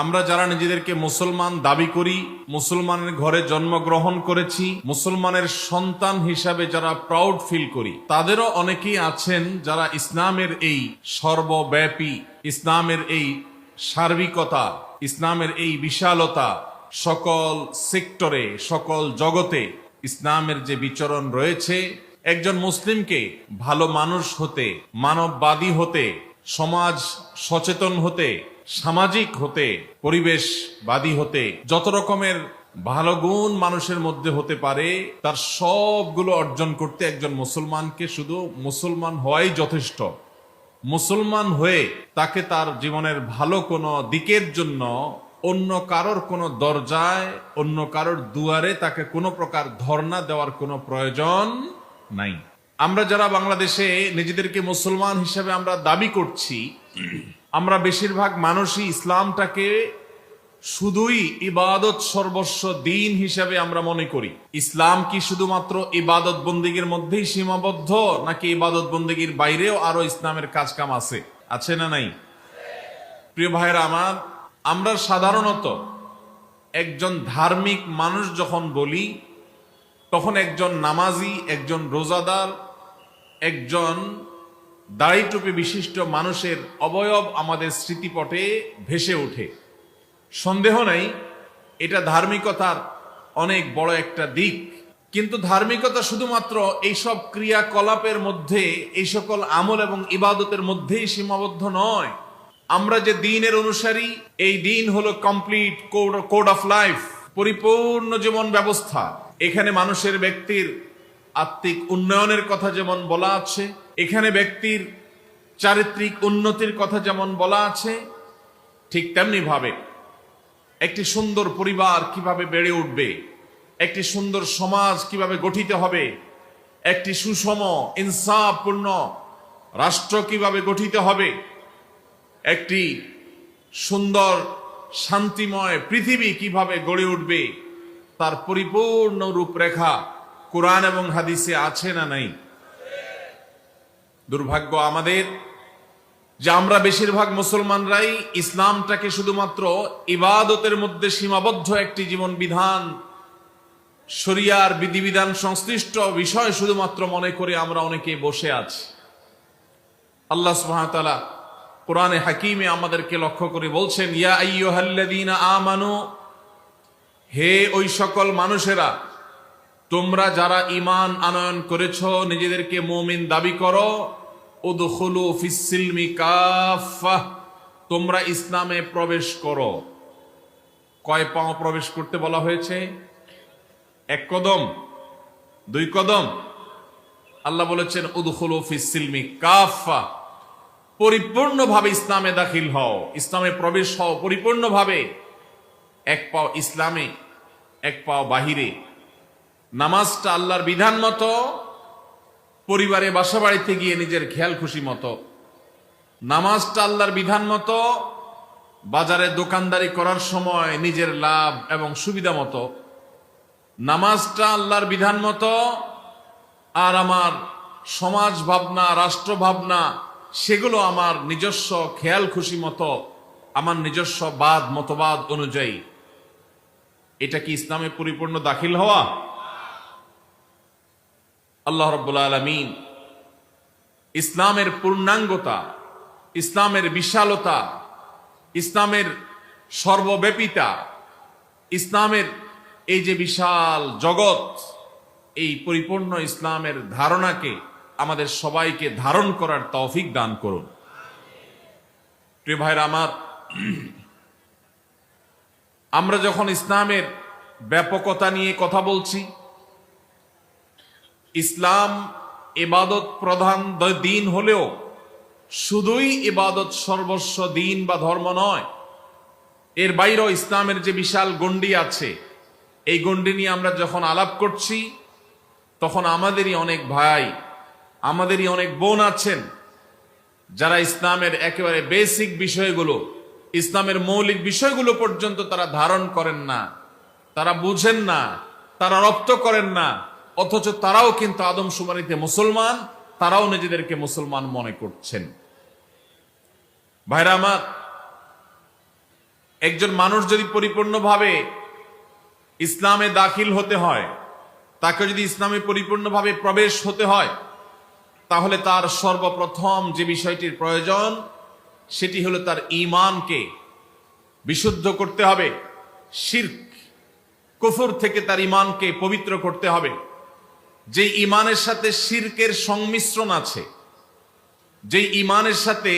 আমরা যারা নিজেদেরকে মুসলমান দাবি করি, মুসলমানের ঘরে জন্মগ্রহণ করেছি, মুসলমানের সন্তান হিসাবে যারা প্রাউড ফিল করি, তাদেরও অনেকেই আছেন যারা ইসলামের এই সর্বব্যাপী, ইসলামের এই সার্বিকতা, ইসলামের এই বিশালতা সকল সেক্টরে সকল জগতে ইসলামের যে বিচরণ রয়েছে, একজন মুসলিমকে ভালো মানুষ হতে, মানববাদী হতে, সমাজ সচেতন হতে সামাজিক হতে, পরিবেশবাদী হতে, যত রকমের ভালো গুণ মানুষের মধ্যে হতে পারে, তার সবগুলো অর্জন করতে একজন মুসলমানকে শুধু মুসলমান হওয়াই যথেষ্ট। মুসলমান হয়ে তাকে তার জীবনের ভালো কোনো দিকের জন্য অন্য কারোর কোনো দরজায়, অন্য কারোর দুয়ারে তাকে কোনো প্রকার ধর্ণা দেওয়ার কোনো প্রয়োজন নাই। আমরা যারা বাংলাদেশে নিজেদেরকে মুসলমান হিসেবে আমরা দাবি করছি আমরা বেশিরভাগ মানুষই ইসলামটাকে শুধুই ইবাদত সর্বস্ব দিন হিসাবে আমরা মনে করি। ইসলাম কি শুধুমাত্র ইবাদত বন্দীগীর মধ্যেই সীমাবদ্ধ, নাকি ইবাদত বন্দীগীর বাইরেও আরও ইসলামের কাজ কাম আছে? আছে না নাই? প্রিয় ভাইরা আমার, আমরা সাধারণত একজন ধার্মিক মানুষ যখন বলি, তখন একজন নামাজি, একজন রোজাদার, একজন দাড়ি টুপি বিশিষ্ট মানুষের অবয়ব আমাদের স্মৃতিপটে ভেসে ওঠে। সন্দেহ নেই, এটা ধার্মিকতার অনেক বড় একটা দিক। কিন্তু ধার্মিকতা শুধুমাত্র এইসব ক্রিয়াকলাপের মধ্যে, এই সকল আমল এবং ইবাদতের মধ্যেই সীমাবদ্ধ নয়। আমরা যে দিনের অনুসারী, এই দিন হলো কমপ্লিট কোড অফ লাইফ, পরিপূর্ণ জীবন ব্যবস্থা। এখানে মানুষের ব্যক্তির আত্মিক উন্নয়নের কথা যেমন বলা আছে এখানে ব্যক্তির চারিত্রিক উন্নতির কথা যেমন বলা আছে, ঠিক তেমনি ভাবে একটি সুন্দর পরিবার কীভাবে বেড়ে উঠবে, একটি সুন্দর সমাজ কীভাবে গঠিত হবে, একটি সুষম, ইনসাফপূর্ণ রাষ্ট্র কীভাবে গঠিত হবে, একটি সুন্দর, শান্তিময় পৃথিবী কীভাবে গড়ে উঠবে, তার পরিপূর্ণ রূপরেখা কোরআন এবং হাদিসে আছে না নাই? দুর্ভাগ্য আমাদের যে আমরা বেশিরভাগ মুসলমানরাই ইসলামটাকে শুধুমাত্র ইবাদতের মধ্যে সীমাবদ্ধ একটি জীবন বিধান, শরিয়ার বিধিবিধান সংশ্লিষ্ট বিষয় শুধুমাত্র মনে করে আমরা অনেকে বসে আছি। আল্লাহ সুবহানাহু কোরআনে হাকিমে আমাদেরকে লক্ষ্য করে বলছেন, ইয়া আমানু, হে ওই সকল মানুষেরা, তোমরা যারা ইমান আনয়ন করেছ, নিজেদেরকে মুমিন দাবি করো কাফা তোমরা ইসলামে প্রবেশ করো। কয় পাও প্রবেশ করতে বলা হয়েছে? এক কদম, দুই কদম। আল্লাহ বলেছেন, উদখুলু ফিসসিলমি কাফা পরিপূর্ণভাবে ইসলামে দাখিল হও। ইসলামে প্রবেশ হও পরিপূর্ণভাবে। এক পাও ইসলামে, এক পাও বাহিরে। নামাজটা আল্লাহর বিধান মতো পরিবারে বাসা বাড়িতে গিয়ে নিজের খেয়াল খুশি মতো, নামাজটা আল্লাহর বিধান মতো, বাজারে দোকানদারি করার সময় নিজের লাভ এবং সুবিধা মতো, নামাজটা আল্লাহর বিধান মতো, আর আমার সমাজ ভাবনা, রাষ্ট্র ভাবনা, সেগুলো আমার নিজস্ব খেয়াল খুশি মতো, আমার নিজস্ব বাদ, মতবাদ অনুযায়ী। এটা কি ইসলামে পরিপূর্ণ দাখিল হওয়া? আল্লাহ রব্বুল আলমিন ইসলামের পূর্ণাঙ্গতা, ইসলামের বিশালতা, ইসলামের সর্বব্যাপিতা, ইসলামের এই যে বিশাল জগৎ, এই পরিপূর্ণ ইসলামের ধারণাকে আমাদের সবাইকে ধারণ করার তৌফিক দান করুন। প্রিয় ভাইরা আমার, আমরা যখন ইসলামের ব্যাপকতা নিয়ে কথা বলছি ইসলাম এবাদত প্রধান দিন হলেও শুধুই ইবাদত সর্বস্ব দিন বা ধর্ম নয়। এর বাইরেও ইসলামের যে বিশাল গণ্ডি আছে, এই গণ্ডি নিয়ে আমরা যখন আলাপ করছি, তখন আমাদেরই অনেক ভাই, আমাদেরই অনেক বোন আছেন, যারা ইসলামের একেবারে বেসিক বিষয়গুলো, ইসলামের মৌলিক বিষয়গুলো পর্যন্ত তারা ধারণ করেন না, তারা বুঝেন না, তারা রপ্ত করেন না অথচ তারাও কিন্তু আদমশুমারিতে মুসলমান, তারাও নিজেদেরকে মুসলমান মনে করছেন। ভাইরা আমার, একজন মানুষ যদি পরিপূর্ণভাবে ইসলামে দাখিল হতে হয়, তাকে যদি ইসলামে পরিপূর্ণভাবে প্রবেশ হতে হয়, তাহলে তার সর্বপ্রথম যে বিষয়টির প্রয়োজন, সেটি হলো তার ঈমানকে বিশুদ্ধ করতে হবে, শির্ক, কুফর থেকে তার ঈমানকে পবিত্র করতে হবে। যে ইমানের সাথে সিরকের সংমিশ্রণ আছে যে ইমানের সাথে